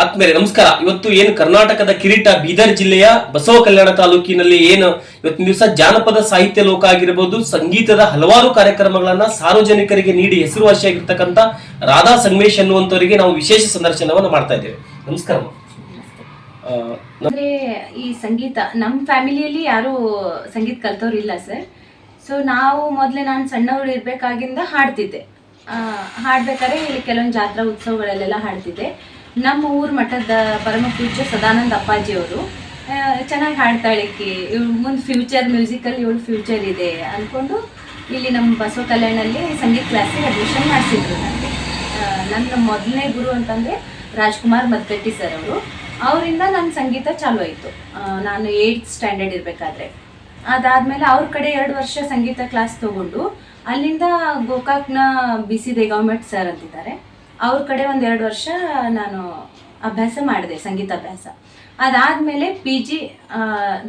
ಆದ್ಮೇಲೆ ನಮಸ್ಕಾರ. ಇವತ್ತು ಏನು ಕರ್ನಾಟಕದ ಕಿರೀಟ ಬೀದರ್ ಜಿಲ್ಲೆಯ ಬಸವ ಕಲ್ಯಾಣ ತಾಲೂಕಿನಲ್ಲಿ ಏನು ಇವತ್ತಿನ ದಿವಸ ಜಾನಪದ ಸಾಹಿತ್ಯ ಲೋಕ ಆಗಿರಬಹುದು ಸಂಗೀತದ ಹಲವಾರು ಕಾರ್ಯಕ್ರಮಗಳನ್ನ ಸಾರ್ವಜನಿಕರಿಗೆ ನೀಡಿ ಹೆಸರುವಾಸಿಯಾಗಿರ್ತಕ್ಕಂಥ ರಾಧಾ ಸಂಗಮೇಶ್ ಅನ್ನುವಂಥವರಿಗೆ ನಾವು ವಿಶೇಷ ಸಂದರ್ಶನವನ್ನು ಮಾಡ್ತಾ ಇದ್ದೇವೆ. ನಮಸ್ಕಾರ ಈ ಸಂಗೀತ ನಮ್ಮ ಫ್ಯಾಮಿಲಿಯಲ್ಲಿ ಯಾರು ಸಂಗೀತ ಕಲ್ತವ್ರು ಇಲ್ಲ ಸರ್. ಸೊ ನಾವು ಮೊದಲೇ ನಾನು ಸಣ್ಣವ್ರು ಇರ್ಬೇಕಾಗಿಂದ ಹಾಡ್ತಿದ್ದೆ. ಹಾಡ್ಬೇಕಾದ್ರೆ ಇಲ್ಲಿ ಕೆಲವೊಂದು ಜಾತ್ರಾ ಉತ್ಸವಗಳಲ್ಲೆಲ್ಲ ಹಾಡ್ತಿದ್ದೆ. ನಮ್ಮ ಊರ ಮಠದ ಪರಮ ಪೂಜ್ಯ ಸದಾನಂದ ಅಪ್ಪಾಜಿಯವರು ಚೆನ್ನಾಗಿ ಹಾಡ್ತಾಳೆ ಈಕಿ ಇವ್ಳು ಮುಂದೆ ಫ್ಯೂಚರ್ ಮ್ಯೂಸಿಕಲ್ಲಿ ಇವಳು ಫ್ಯೂಚರ್ ಇದೆ ಅಂದ್ಕೊಂಡು ಇಲ್ಲಿ ನಮ್ಮ ಬಸವ ಕಲ್ಯಾಣಲ್ಲಿ ಸಂಗೀತ ಕ್ಲಾಸಿಗೆ ಅಡ್ಮಿಷನ್ ಮಾಡಿಸಿದ್ರು ನನಗೆ ನನ್ನ ಮೊದಲನೇ ಗುರು ಅಂತಂದರೆ ರಾಜ್ಕುಮಾರ್ ಮದ್ಗಟ್ಟಿ ಸರ್ ಅವರು. ಅವರಿಂದ ನನ್ನ ಸಂಗೀತ ಚಾಲು ಆಯಿತು. ನಾನು ಏಯ್ತ್ ಸ್ಟ್ಯಾಂಡರ್ಡ್ ಇರಬೇಕಾದ್ರೆ. ಅದಾದಮೇಲೆ ಅವ್ರ ಕಡೆ ಎರಡು ವರ್ಷ ಸಂಗೀತ ಕ್ಲಾಸ್ ತಗೊಂಡು ಅಲ್ಲಿಂದ ಗೋಕಾಕ್ನ ಬಿ ಸಿ ಸರ್ ಅಂತಿದ್ದಾರೆ. ಅವ್ರ ಕಡೆ ಒಂದು ಎರಡು ವರ್ಷ ನಾನು ಅಭ್ಯಾಸ ಮಾಡಿದೆ ಸಂಗೀತ ಅಭ್ಯಾಸ ಅದಾದಮೇಲೆ P G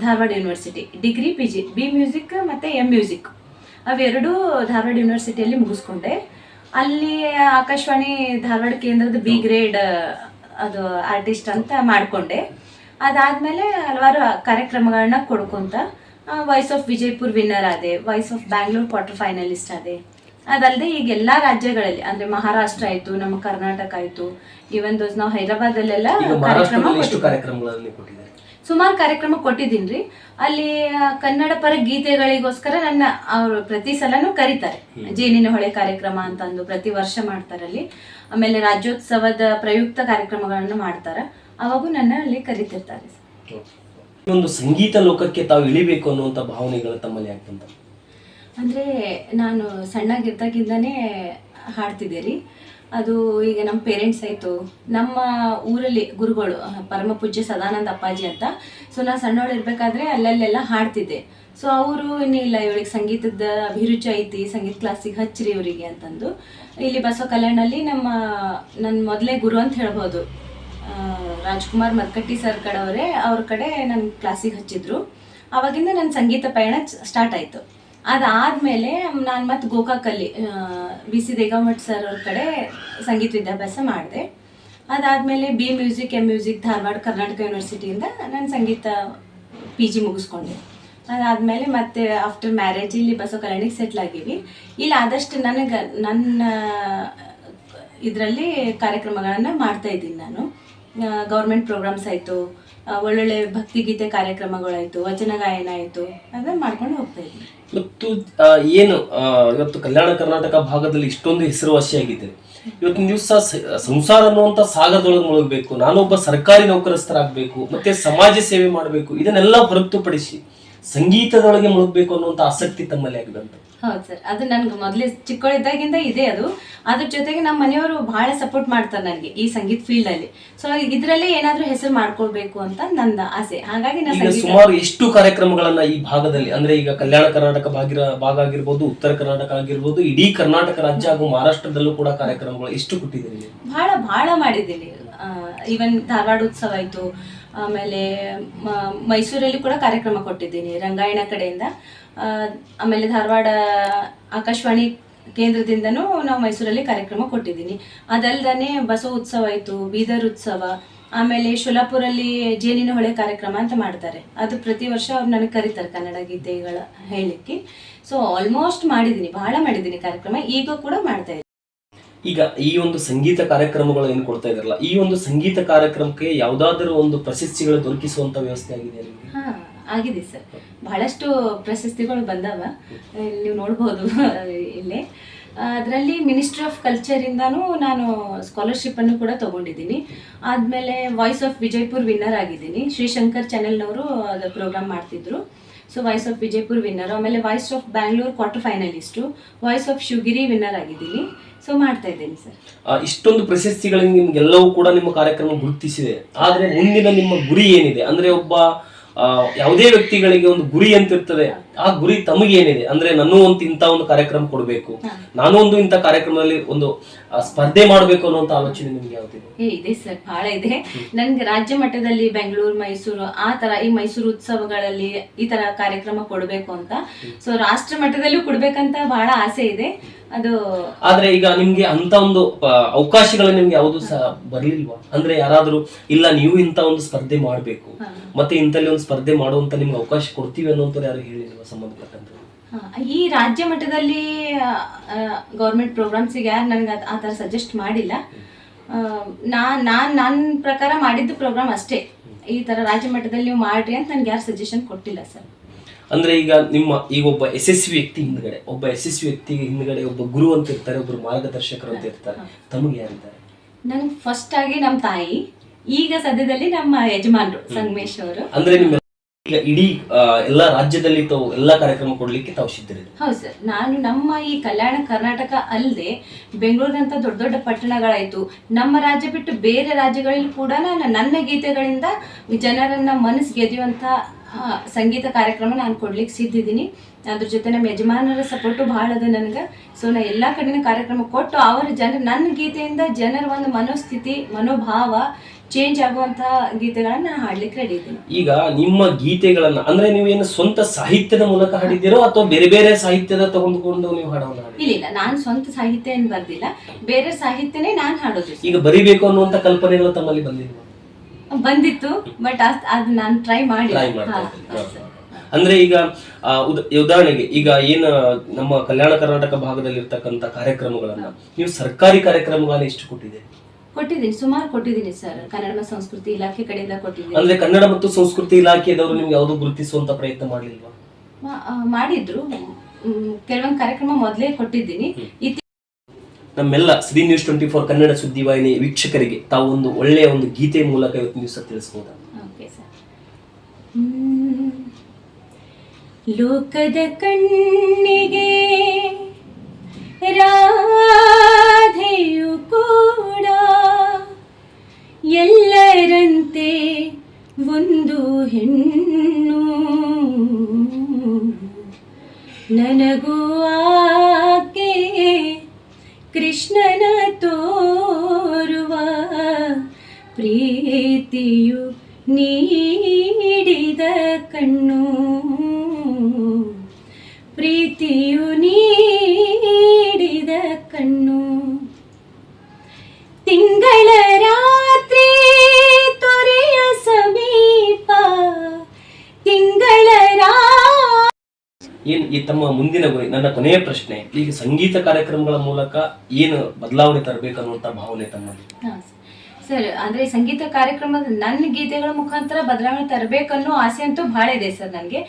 Dharwad university degree P G B music ಮತ್ತು ಎಂ ಮ್ಯೂಸಿಕ್ ಅವೆರಡೂ ಧಾರವಾಡ ಯೂನಿವರ್ಸಿಟಿಯಲ್ಲಿ ಮುಗಿಸ್ಕೊಂಡೆ. ಅಲ್ಲಿ ಆಕಾಶವಾಣಿ ಧಾರವಾಡ ಕೇಂದ್ರದ ಬಿ ಗ್ರೇಡ್ ಅದು ಆರ್ಟಿಸ್ಟ್ ಅಂತ ಮಾಡಿಕೊಂಡೆ. ಅದಾದಮೇಲೆ ಹಲವಾರು ಕಾರ್ಯಕ್ರಮಗಳನ್ನ ಕೊಡ್ಕೊಂತ ವಾಯ್ಸ್ ಆಫ್ ವಿಜಯಪುರ್ ವಿನ್ನರ್ ಆದೆ voice of Bangalore quarter finalist ಆದೆ. ಅದಲ್ಲದೆ ಈಗ ಎಲ್ಲ ರಾಜ್ಯಗಳಲ್ಲಿ ಅಂದ್ರೆ ಮಹಾರಾಷ್ಟ್ರ ಆಯ್ತು ನಮ್ಮ ಕರ್ನಾಟಕ ಆಯ್ತು ಈವನ್ ದೋಸ್ ನಾವು ಹೈದರಾಬಾದಲ್ಲೆಲ್ಲ ಕಾರ್ಯಕ್ರಮ ಸುಮಾರು ಕಾರ್ಯಕ್ರಮ ಕೊಟ್ಟಿದ್ದೀನಿ ಅಲ್ಲಿ ಕನ್ನಡ ಪರ ಗೀತೆಗಳಿಗೋಸ್ಕರ ನನ್ನ ಅವರು ಪ್ರತಿ ಸಲನೂ ಕರೀತಾರೆ. ಜೇನಿನ ಹೊಳೆ ಕಾರ್ಯಕ್ರಮ ಅಂತಂದು ಪ್ರತಿ ವರ್ಷ ಮಾಡ್ತಾರಲ್ಲಿ ಆಮೇಲೆ ರಾಜ್ಯೋತ್ಸವದ ಪ್ರಯುಕ್ತ ಕಾರ್ಯಕ್ರಮಗಳನ್ನು ಮಾಡ್ತಾರೆ. ಅವಾಗೂ ನನ್ನ ಅಲ್ಲಿ ಕರಿತಿರ್ತಾರೆ. ಒಂದು ಸಂಗೀತ ಲೋಕಕ್ಕೆ ತಾವು ಇಳಿಬೇಕು ಅನ್ನುವಂಥ ಭಾವನೆಗಳು ತಮ್ಮಲ್ಲಿ ಬಂತ ಅಂದರೆ ನಾನು ಸಣ್ಣಗಿದ್ದಾಗಿಂದನೇ ಹಾಡ್ತಿದ್ದೆ ರೀ ಅದು ಈಗ ನಮ್ಮ ಪೇರೆಂಟ್ಸ್ ಆಯಿತು. ನಮ್ಮ ಊರಲ್ಲಿ ಗುರುಗಳು ಪರಮ ಪೂಜ್ಯ ಸದಾನಂದ ಅಪ್ಪಾಜಿ ಅಂತ. ಸೊ ನಾನು ಸಣ್ಣವಳು ಇರಬೇಕಾದ್ರೆ ಅಲ್ಲಲ್ಲೆಲ್ಲ ಹಾಡ್ತಿದ್ದೆ. ಸೊ ಅವರು ಇನ್ನಿಲ್ಲ ಇವಳಿಗೆ ಸಂಗೀತದ ಅಭಿರುಚಿ ಐತಿ, ಸಂಗೀತ ಕ್ಲಾಸಿಗೆ ಹಚ್ಚಿರಿ ಇವರಿಗೆ ಅಂತಂದು. ಇಲ್ಲಿ ಬಸವ ಕಲ್ಯಾಣಲ್ಲಿ ನಮ್ಮ ನನ್ನ ಮೊದಲೇ ಗುರು ಅಂತ ಹೇಳ್ಬೋದು. ರಾಜ್ಕುಮಾರ್ ಮದ್ಕಟ್ಟಿ ಸರ್ ಕಡೆಯವರೇ ಅವ್ರ ಕಡೆ ನನ್ನ ಕ್ಲಾಸಿಗೆ ಹಚ್ಚಿದ್ರು. ಅವಾಗಿಂದ ನನ್ನ ಸಂಗೀತ ಪಯಣ ಸ್ಟಾರ್ಟ್ ಆಯಿತು. ಅದಾದಮೇಲೆ ನಾನು ಮತ್ತೆ ಗೋಕಾಕಲ್ಲಿ ಬಿ ಸಿ ದೇಗಾಮಠ್ ಸರ್ ಅವ್ರ ಕಡೆ ಸಂಗೀತ ವಿದ್ಯಾಭ್ಯಾಸ ಮಾಡಿದೆ. ಅದಾದಮೇಲೆ B music M music Dharwad, Karnataka ಯೂನಿವರ್ಸಿಟಿಯಿಂದ ನಾನು ಸಂಗೀತ ಪಿ ಜಿ ಮುಗಿಸ್ಕೊಂಡೆ. ಅದಾದಮೇಲೆ ಮತ್ತೆ ಆಫ್ಟರ್ ಮ್ಯಾರೇಜ್ ಇಲ್ಲಿ ಬಸವ ಕಲ್ಯಾಣಿಗೆ ಸೆಟ್ಲ್ ಆಗೀವಿ. ಇಲ್ಲಿ ಆದಷ್ಟು ನನಗೆ, ನನ್ನ ಇದರಲ್ಲಿ ಕಾರ್ಯಕ್ರಮಗಳನ್ನು ಮಾಡ್ತಾ ಇದ್ದೀನಿ ನಾನು. ಗೌರ್ಮೆಂಟ್ ಪ್ರೋಗ್ರಾಮ್ಸ್ ಆಯಿತು. ಒಳ್ಳೊಳ್ಳೆ ಭಕ್ತಿಗೀತೆ ಕಾರ್ಯಕ್ರಮಗಳಾಯಿತು, ವಚನ ಗಾಯನ ಆಯಿತು ಅದನ್ನ ಮಾಡ್ಕೊಂಡು ಹೋಗ್ತಾ ಇದ್ವಿ. ಮತ್ತು ಏನು ಇವತ್ತು ಕಲ್ಯಾಣ ಕರ್ನಾಟಕ ಭಾಗದಲ್ಲಿ ಇಷ್ಟೊಂದು ಹೆಸರುವಾಸಿಯಾಗಿದೆ ಇವತ್ತು ದಿವಸ ಸಂಸಾರ ಅನ್ನುವಂತ ಸಾಗದೊಳಗೆ ಮುಳುಗಬೇಕು, ನಾನೊಬ್ಬ ಸರ್ಕಾರಿ ನೌಕರಸ್ಥರಾಗಬೇಕು, ಮತ್ತೆ ಸಮಾಜ ಸೇವೆ ಮಾಡಬೇಕು, ಇದನ್ನೆಲ್ಲ ಹೊರತುಪಡಿಸಿ ಸಂಗೀತದೊಳಗೆ ಮುಳುಗಬೇಕು ಅನ್ನುವಂಥ ಆಸಕ್ತಿ ತಮ್ಮಲ್ಲಿ ಆಗಿದೆ ಅಂತ ಹೌದು ಸರ್ ಅದು ನನ್ಗೆ ಮೊದಲೇ ಚಿಕ್ಕವಳಿದ್ದಾಗಿಂದ ಇದೆ ಅದು. ಅದ್ರ ಜೊತೆಗೆ ನಮ್ಮ ಮನೆಯವರು ಬಹಳ ಸಪೋರ್ಟ್ ಮಾಡ್ತಾರೆ ನನಗೆ ಈ ಸಂಗೀತ ಫೀಲ್ಡ್ ಅಲ್ಲಿ. ಸೊ ಇದರಲ್ಲೇ ಏನಾದರೂ ಹೆಸರು ಮಾಡ್ಕೊಳ್ಬೇಕು ಅಂತ ನನ್ನ ಆಸೆ. ಹಾಗಾಗಿ ನಾನು ಈಗ ಸುಮಾರು ಎಷ್ಟು ಕಾರ್ಯಕ್ರಮಗಳನ್ನ ಈ ಭಾಗದಲ್ಲಿ ಅಂದ್ರೆ ಈಗ ಕಲ್ಯಾಣ ಕರ್ನಾಟಕ ಭಾಗಿರ ಭಾಗ ಆಗಿರ್ಬೋದು ಉತ್ತರ ಕರ್ನಾಟಕ ಆಗಿರ್ಬೋದು ಇಡೀ ಕರ್ನಾಟಕ ರಾಜ್ಯ ಹಾಗೂ ಮಹಾರಾಷ್ಟ್ರದಲ್ಲೂ ಕೂಡ ಕಾರ್ಯಕ್ರಮಗಳು ಎಷ್ಟು ಕೊಟ್ಟಿದ್ದೀರಿ ಬಹಳ ಬಹಳ ಮಾಡಿದ್ದೀನಿ. ಈವನ್ ಧಾರವಾಡ ಉತ್ಸವ ಆಯಿತು ಆಮೇಲೆ ಮೈಸೂರಲ್ಲಿ ಕೂಡ ಕಾರ್ಯಕ್ರಮ ಕೊಟ್ಟಿದ್ದೀನಿ, ರಂಗಾಯಣ ಕಡೆಯಿಂದ. ಆಮೇಲೆ ಧಾರವಾಡ ಆಕಾಶವಾಣಿ ಕೇಂದ್ರದಿಂದನೂ ನಾವು ಮೈಸೂರಲ್ಲಿ ಕಾರ್ಯಕ್ರಮ ಕೊಟ್ಟಿದ್ದೀನಿ. ಅದಲ್ಲದೆ ಬಸವ ಉತ್ಸವ ಆಯಿತು, ಬೀದರ್ ಉತ್ಸವ, ಆಮೇಲೆ ಶುಲಾಪುರಲ್ಲಿ ಜೇನಿನ ಹೊಳೆ ಕಾರ್ಯಕ್ರಮ ಅಂತ ಮಾಡ್ತಾರೆ. ಅದು ಪ್ರತಿ ವರ್ಷ ಅವ್ರು ನನಗೆ ಕರೀತಾರೆ ಕನ್ನಡ ಗೀತೆಗಳ ಹೇಳಲಿಕ್ಕೆ. ಸೊ ಆಲ್ಮೋಸ್ಟ್ ಮಾಡಿದ್ದೀನಿ, ಬಹಳ ಮಾಡಿದ್ದೀನಿ ಕಾರ್ಯಕ್ರಮ. ಈಗ ಕೂಡ ಮಾಡ್ತಾ ಈಗ ಈ ಒಂದು ಸಂಗೀತ ಕಾರ್ಯಕ್ರಮಗಳು ಏನು ಕೊಡ್ತಾ ಇದ್ರಲ್ಲ ಈ ಒಂದು ಸಂಗೀತ ಕಾರ್ಯಕ್ರಮಕ್ಕೆ ಯಾವ್ದಾದ್ರು ಒಂದು ಪ್ರಶಸ್ತಿಗಳು ದೊರಕಿಸುವಂತ ವ್ಯವಸ್ಥೆ ಆಗಿದೆ ಹಾ ಆಗಿದೆ ಸರ್. ಬಹಳಷ್ಟು ಪ್ರಶಸ್ತಿಗಳು ಬಂದವ. ನೀವು ನೋಡ್ಬೋದು ಇಲ್ಲಿ. ಅದರಲ್ಲಿ ಮಿನಿಸ್ಟ್ರಿ ಆಫ್ ಕಲ್ಚರಿಂದನೂ ನಾನು ಸ್ಕಾಲರ್ಶಿಪ್ ಅನ್ನು ಕೂಡ ತಗೊಂಡಿದ್ದೀನಿ. ಆದಮೇಲೆ ವಾಯ್ಸ್ ಆಫ್ ವಿಜಯಪುರ್ ವಿನ್ನರ್ ಆಗಿದ್ದೀನಿ. ಶ್ರೀಶಂಕರ್ ಚಾನೆಲ್ನವರು ಅದು ಪ್ರೋಗ್ರಾಮ್ ಮಾಡ್ತಿದ್ರು. So voice of Vijaypur winner ಆಮೇಲೆ voice of Bangalore quarter finalist voice of Shivagiri winner ಆಗಿದ್ದೀನಿ. ಸೊ ಮಾಡ್ತಾ ಇದ್ದೀನಿ ಸರ್ ಇಷ್ಟೊಂದು ಪ್ರಶಸ್ತಿಗಳಿಗೆ ನಿಮ್ಗೆಲ್ಲವೂ ಕೂಡ ನಿಮ್ಮ ಕಾರ್ಯಕ್ರಮ ಗುರುತಿಸಿದೆ. ಆದ್ರೆ ಮುಂದಿನ ನಿಮ್ಮ ಗುರಿ ಏನಿದೆ? ಅಂದ್ರೆ ಒಬ್ಬ ಯಾವುದೇ ವ್ಯಕ್ತಿಗಳಿಗೆ ಒಂದು ಗುರಿ ಅಂತ ಇರ್ತದೆ ಆ ಗುರಿ ತಮಗೆ ಏನಿದೆ ಅಂದ್ರೆ ನಾನು ಒಂದು ಇಂಥ ಒಂದು ಕಾರ್ಯಕ್ರಮ ಕೊಡಬೇಕು. ನಾನು ಒಂದು ಇಂಥ ಕಾರ್ಯಕ್ರಮದಲ್ಲಿ ಒಂದು ಸ್ಪರ್ಧೆ ಮಾಡಬೇಕು ಅನ್ನುವಂತ ಆಲೋಚನೆ ನಿಮ್ಗೆ ಯಾವ್ದಿದೆ? ಏ ಇದೆ ಸರ್ ಬಹಳ ಇದೆ. ನನ್ಗೆ ರಾಜ್ಯ ಮಟ್ಟದಲ್ಲಿ ಬೆಂಗಳೂರು ಮೈಸೂರು ಆ ತರ ಈ ಮೈಸೂರು ಉತ್ಸವಗಳಲ್ಲಿ ಈ ತರ ಕಾರ್ಯಕ್ರಮ ಕೊಡಬೇಕು ಅಂತ. ಸೊ ರಾಷ್ಟ್ರ ಮಟ್ಟದಲ್ಲೂ ಕೊಡ್ಬೇಕಂತ ಬಹಳ ಆಸೆ ಇದೆ. ಅದು ಆದ್ರೆ ಈಗ ನಿಮ್ಗೆ ಅಂತ ಒಂದು ಅವಕಾಶಗಳು ನಿಮ್ಗೆ ಯಾವುದು ಸಹ ಬರ್ಲಿಲ್ವಾ? ಅಂದ್ರೆ ಯಾರಾದ್ರೂ ಇಲ್ಲ ನೀವು ಇಂತ ಒಂದು ಸ್ಪರ್ಧೆ ಮಾಡ್ಬೇಕು ಮತ್ತೆ ಇಂತಲ್ಲಿ ಒಂದು ಸ್ಪರ್ಧೆ ಮಾಡುವಂತ ನಿಮ್ಗೆ ಅವಕಾಶ ಕೊಡ್ತೀವಿ ಅನ್ನೋಂಥವ್ರು ಯಾರು ಹೇಳಿಲ್ವಾ ಸಂಬಂಧಪಟ್ಟಂತ ಈ ರಾಜ್ಯ ಮಟ್ಟದಲ್ಲಿ ಗೌರ್ಮೆಂಟ್ ಪ್ರೋಗ್ರಾಮ್ಸಿಗೆ ಯಾರು ನನಗೆ ಆ ಥರ ಸಜೆಸ್ಟ್ ಮಾಡಿಲ್ಲ. ನಾನು ನಾನ್ ನಾನ್ ನನ್ನ ಪ್ರಕಾರ ಮಾಡಿದ್ದು ಪ್ರೋಗ್ರಾಮ್ ಅಷ್ಟೇ. ಈ ಥರ ರಾಜ್ಯ ಮಟ್ಟದಲ್ಲಿ ನೀವು ಮಾಡ್ರಿ ಅಂತ ನನಗೆ ಯಾರು ಸಜೆಷನ್ ಕೊಟ್ಟಿಲ್ಲ ಸರ್. ಅಂದ್ರೆ ಈಗ ನಿಮ್ಮ ಈಗ ಒಬ್ಬ ಯಶಸ್ವಿ ವ್ಯಕ್ತಿ ಹಿಂದ್ಗಡೆ ಒಬ್ಬ ಯಶಸ್ವಿ ವ್ಯಕ್ತಿ ಹಿಂದ್ಗಡೆ ಒಬ್ಬ ಗುರು ಅಂತ ಇರ್ತಾರೆ ಒಬ್ರು ಮಾರ್ಗದರ್ಶಕರು ಅಂತ ಇರ್ತಾರೆ. ತಮಗೆ ಯಾರಿದ್ದಾರೆ ನನಗೆ ಫಸ್ಟ್ ಆಗಿ ನಮ್ಮ ತಾಯಿ ಈಗ ಸದ್ಯದಲ್ಲಿ ನಮ್ಮ ಯಜಮಾನ್ರು ಸಂಗಮೇಶ್ ಅವರು. ಅಂದ್ರೆ ನಿಮ್ಮ ಈಗ ಇಡೀ ಎಲ್ಲ ರಾಜ್ಯದಲ್ಲಿ ತಾವು ಎಲ್ಲಾ ಕಾರ್ಯಕ್ರಮ ಕೊಡ್ಲಿಕ್ಕೆ ತಾವು ಸಿದ್ಧರಿದೆ ಹೌದು ಸರ್. ನಾನು ನಮ್ಮ ಈ ಕಲ್ಯಾಣ ಕರ್ನಾಟಕ ಅಲ್ಲದೆ ಬೆಂಗಳೂರಿನಂತ ದೊಡ್ಡ ದೊಡ್ಡ ಪಟ್ಟಣಗಳಾಯಿತು ನಮ್ಮ ರಾಜ್ಯ ಬಿಟ್ಟು ಬೇರೆ ರಾಜ್ಯಗಳಲ್ಲಿ ಕೂಡ ನಾನು ನನ್ನ ಗೀತೆಗಳಿಂದ ಜನರನ್ನ ಮನಸ್ಸು ಗೆದ್ದುವಂಥ ಆ, ಸಂಗೀತ ಕಾರ್ಯಕ್ರಮ ನಾನು ಕೊಡ್ಲಿಕ್ಕೆ ಸಿದ್ಧಿದ್ದೀನಿ ಅದ್ರ ಜೊತೆ ನಮ್ಮ ಯಜಮಾನರ ಸಪೋರ್ಟು ಭಾಳ ಅದ ನನಗೆ. ಸೊ ನಾ ಎಲ್ಲ ಕಡೆನ ಕಾರ್ಯಕ್ರಮ ಕೊಟ್ಟು ಅವರ ಜನ ನನ್ನ ಗೀತೆಯಿಂದ ಜನರ ಒಂದು ಮನೋಸ್ಥಿತಿ ಮನೋಭಾವ ಚೇಂಜ್ ಆಗುವಂತಹ ಗೀತೆಗಳನ್ನ ನಾನು ಹಾಡ್ಲಿಕ್ಕೆ ರೆಡಿ ಇದ್ದೀನಿ. ಈಗ ನಿಮ್ಮ ಗೀತೆಗಳನ್ನ ಅಂದ್ರೆ ನೀವೇನು ಸ್ವಂತ ಸಾಹಿತ್ಯದ ಮೂಲಕ ಹಾಡಿದ್ದೀರೋ ಅಥವಾ ಬೇರೆ ಬೇರೆ ಸಾಹಿತ್ಯದ ತಗೊಂಡುಕೊಂಡು ನೀವು ಹಾಡೋಣ ಇಲ್ಲ ಇಲ್ಲ ನಾನು ಸ್ವಂತ ಸಾಹಿತ್ಯ ಏನು ಬರ್ದಿಲ್ಲ. ಬೇರೆ ಸಾಹಿತ್ಯನೇ ನಾನು ಹಾಡೋದು. ಈಗ ಬರಿಬೇಕು ಅನ್ನುವಂತ ಕಲ್ಪನೆಗಳು ತಮ್ಮಲ್ಲಿ ಬಂದಿಲ್ವಾ? ಬಂದಿತ್ತು ಬಟ್ ಅದು ನಾನು ಟ್ರೈ ಮಾಡಿ. ಟ್ರೈ ಮಾಡ್ತಾ ಇದ್ದೀರಿ. ಅಂದ್ರೆ ಈಗ ಉದಾಹರಣೆಗೆ ಈಗ ಏನು ನಮ್ಮ ಕಲ್ಯಾಣ ಕರ್ನಾಟಕ ಭಾಗದಲ್ಲಿ ಇರ್ತಕ್ಕಂತ ಕಾರ್ಯಕ್ರಮಗಳನ್ನ ನೀವು ಸರ್ಕಾರಿ ಕಾರ್ಯಕ್ರಮಗಳನ್ನ ಎಷ್ಟು ಕೊಟ್ಟಿದೆ? ಕೊಟ್ಟಿದ್ದೀನಿ ಸುಮಾರು ಕೊಟ್ಟಿದ್ದೀನಿ ಸರ್. ಕನ್ನಡ ಮತ್ತು ಸಂಸ್ಕೃತಿ ಇಲಾಖೆ ಕಡೆಯಿಂದ ಕೊಟ್ಟಿದ್ದೀನಿ. ಅಂದ್ರೆ ಕನ್ನಡ ಮತ್ತು ಸಂಸ್ಕೃತಿ ಇಲಾಖೆದವರು ನಿಮ್ಗೆ ಯಾವುದು ಗುರುತಿಸುವಂತ ಪ್ರಯತ್ನ ಮಾಡಲಿಲ್ವಾ? ಮಾಡಿದ್ರು. ಕೆಲವೊಂದು ಕಾರ್ಯಕ್ರಮ ಮೊದಲೇ ಕೊಟ್ಟಿದ್ದೀನಿ. ನಮ್ಮೆಲ್ಲ Shri news twenty four Kannada ಸುದ್ದಿವಾಹಿನಿ ವೀಕ್ಷಕರಿಗೆ ತಾವು ಒಂದು ಒಳ್ಳೆಯ ಒಂದು ಗೀತೆ ಮೂಲಕ ಇವತ್ತು ನ್ಯೂಸ್ ತಿಳಿಸಬಹುದು ಲೋಕದ ಕಣ್ಣಿಗೆ ರಾಧೆಯು ಕೂಡ ಎಲ್ಲರಂತೆ ಒಂದು ಹೆಣ್ಣು. ನನಗೂ ಆಕೆ ಪ್ರೀತಿಯು ನೀಡಿದ ಕಣ್ಣು. ಪ್ರೀತಿಯು ನೀಡಿದ ಕಣ್ಣು. ತಿಂಗಳ ರಾತ್ರಿ ತೊರೆಯ ಸಮೀಪ ತಿಂಗಳ ಏನ್ ಈ ತಮ್ಮ ಮುಂದಿನ ಗುರಿ ನನ್ನ ಕೊನೆಯ ಪ್ರಶ್ನೆ ಈಗ ಸಂಗೀತ ಕಾರ್ಯಕ್ರಮಗಳ ಮೂಲಕ ಏನು ಬದಲಾವಣೆ ತರಬೇಕು ಅನ್ನುವಂಥ ಭಾವನೆ ತಮ್ಮಲ್ಲಿ? ಸರ್, ಅಂದ್ರೆ ಸಂಗೀತ ಕಾರ್ಯಕ್ರಮದ ನನ್ನ ಗೀತೆಗಳ ಮುಖಾಂತರ ಬದಲಾವಣೆ ತರಬೇಕನ್ನೋ ಆಸೆ ಅಂತೂ ಬಹಳ ಇದೆ ಸರ್ ನನಗೆ.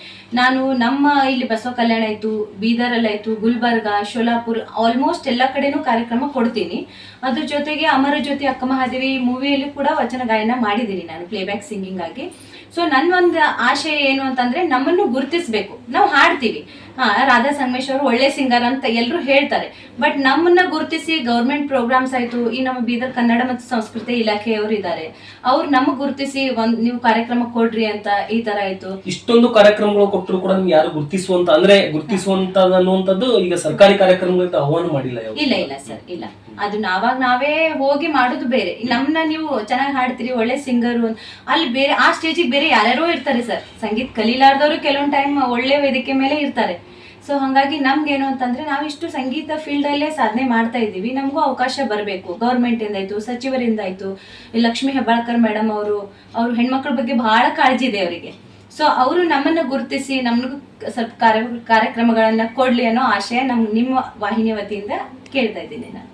ನಾನು ನಮ್ಮ ಇಲ್ಲಿ ಬಸವ ಕಲ್ಯಾಣ ಆಯಿತು ಬೀದರಲ್ಲಾಯಿತು ಗುಲ್ಬರ್ಗ, ಶೋಲಾಪುರ್ ಆಲ್ಮೋಸ್ಟ್ ಎಲ್ಲ ಕಡೆನೂ ಕಾರ್ಯಕ್ರಮ ಕೊಡ್ತೀನಿ. ಅದ್ರ ಜೊತೆಗೆ ಅಮರ ಜ್ಯೋತಿ ಅಕ್ಕ ಮಹಾದೇವಿ ಮೂವಿಯಲ್ಲಿ ಕೂಡ ವಚನ ಗಾಯನ ಮಾಡಿದ್ದೀನಿ ನಾನು ಪ್ಲೇಬ್ಯಾಕ್ ಸಿಂಗಿಂಗ್ ಆಗಿ. ಸೊ ನನ್ನ ಒಂದು ಆಶಯ ಏನು ಅಂತಂದ್ರೆ ನಮ್ಮನ್ನು ಗುರುತಿಸ್ಬೇಕು. ನಾವು ಹಾಡ್ತೀವಿ. ಹಾ ರಾಧಾ ಸಂಗಮೇಶ್ವರ್ ಒಳ್ಳೆ ಸಿಂಗರ್ ಅಂತ ಎಲ್ಲರೂ ಹೇಳ್ತಾರೆ. ಬಟ್ ನಮ್ಮನ್ನ ಗುರುತಿಸಿ ಗೌರ್ಮೆಂಟ್ ಪ್ರೋಗ್ರಾಮ್ಸ್ ಆಯ್ತು ಈ ನಮ್ಮ ಬೀದರ್ ಕನ್ನಡ ಮತ್ತು ಸಂಸ್ಕೃತಿ ಇಲಾಖೆಯವರು ಇದ್ದಾರೆ. ಅವ್ರು ನಮಗ್ ಗುರುತಿಸಿ ಒಂದ್ ನೀವು ಕಾರ್ಯಕ್ರಮ ಕೊಡ್ರಿ ಅಂತ ಈ ತರ ಆಯ್ತು. ಇಷ್ಟೊಂದು ಕಾರ್ಯಕ್ರಮಗಳು ಕೊಟ್ಟರು ಕೂಡ ನಿಮ್ಗೆ ಯಾರು ಗುರುತಿಸುವಂತ ಅಂದ್ರೆ ಗುರುತಿಸುವಂತ ಅನ್ನುವಂಥದ್ದು ಈಗ ಸರ್ಕಾರಿ ಕಾರ್ಯಕ್ರಮಗಳಿಂದ ಆಹ್ವಾನ ಮಾಡಿಲ್ಲ ಇಲ್ಲ ಇಲ್ಲ ಸರ್ ಇಲ್ಲ. ಅದು ನಾವಾಗ ನಾವೇ ಹೋಗಿ ಮಾಡೋದು ಬೇರೆ. ನಮ್ಮನ್ನ ನೀವು ಚೆನ್ನಾಗಿ ಹಾಡ್ತೀರಿ, ಒಳ್ಳೆ ಸಿಂಗರು ಅಲ್ಲಿ ಬೇರೆ, ಆ ಸ್ಟೇಜಿಗೆ ಬೇರೆ ಯಾರ್ಯಾರೋ ಇರ್ತಾರೆ ಸರ್. ಸಂಗೀತ ಕಲೀಲಾರ್ದವರು ಕೆಲವೊಂದು ಟೈಮ್ ಒಳ್ಳೆ ವೇದಿಕೆ ಮೇಲೆ ಇರ್ತಾರೆ. ಸೊ ಹಾಗಾಗಿ ನಮ್ಗೇನು ಅಂತಂದ್ರೆ ನಾವಿಷ್ಟು ಸಂಗೀತ ಫೀಲ್ಡ್ ಅಲ್ಲೇ ಸಾಧನೆ ಮಾಡ್ತಾ ಇದ್ದೀವಿ. ನಮಗೂ ಅವಕಾಶ ಬರಬೇಕು. ಗೌರ್ಮೆಂಟ್ ಆಯ್ತು, ಸಚಿವರಿಂದ ಆಯ್ತು ಲಕ್ಷ್ಮಿ ಲಕ್ಷ್ಮೀ ಹೆಬ್ಬಾಳ್ಕರ್ ಮೇಡಮ್ ಅವರು, ಅವ್ರ ಹೆಣ್ಮಕ್ಳ ಬಗ್ಗೆ ಬಹಳ ಕಾಳಜಿ ಇದೆ ಅವರಿಗೆ. ಸೊ ಅವರು ನಮ್ಮನ್ನ ಗುರುತಿಸಿ, ನಮಗೂ ಸ್ವಲ್ಪ ಕಾರ್ಯ, ಕಾರ್ಯಕ್ರಮಗಳನ್ನ ಕೊಡ್ಲಿ ಅನ್ನೋ ಆಶಯ ನಮ್, ನಿಮ್ಮ ವಾಹಿನಿ ವತಿಯಿಂದ ಕೇಳ್ತಾ ಇದ್ದೀನಿ ನಾನು.